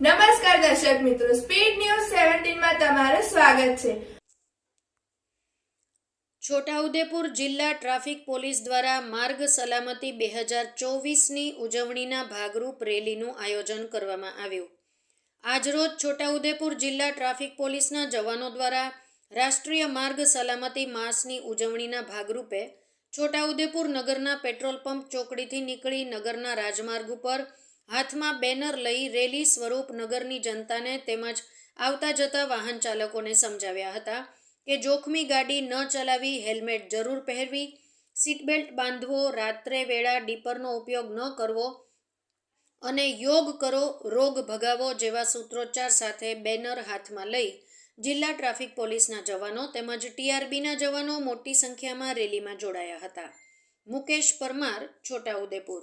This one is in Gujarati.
નમસ્કાર દર્શક મિત્રો સ્પીડ ન્યૂઝ સેવન્ટીનમાં તમારું સ્વાગત છે. છોટાઉદેપુર જિલ્લા ટ્રાફિક પોલીસ દ્વારા માર્ગ સલામતી બે હજાર ચોવીસની ઉજવણીના ભાગરૂપ રેલીનું આયોજન કરવામાં આવ્યું. આજરોજ છોટાઉદેપુર જિલ્લા ટ્રાફિક પોલીસના જવાનો દ્વારા રાષ્ટ્રીય માર્ગ સલામતી માસની ઉજવણીના ભાગરૂપે છોટાઉદેપુર નગરના પેટ્રોલ પંપ ચોકડીથી નીકળી નગરના રાજમાર્ગ ઉપર હાથમાં બેનર લઈ રેલી સ્વરૂપ નગરની જનતાને તેમજ આવતા જતા વાહન ચાલકોને સમજાવ્યા હતા કે જોખમી ગાડી ન ચલાવી હેલ્મેટ જરૂર પહેરવી, સીટબેલ્ટ બાંધવો, રાત્રે વેળા ડીપરનો ઉપયોગ ન કરવો અને યોગ કરો, રોગ ભગાવો જેવા સૂત્રોચ્ચાર સાથે બેનર હાથમાં લઈ જિલ્લા ટ્રાફિક પોલીસના જવાનો તેમજ ટીઆરબીના જવાનો મોટી સંખ્યામાં રેલીમાં જોડાયા હતા. મુકેશ પરમાર, છોટાઉદેપુર.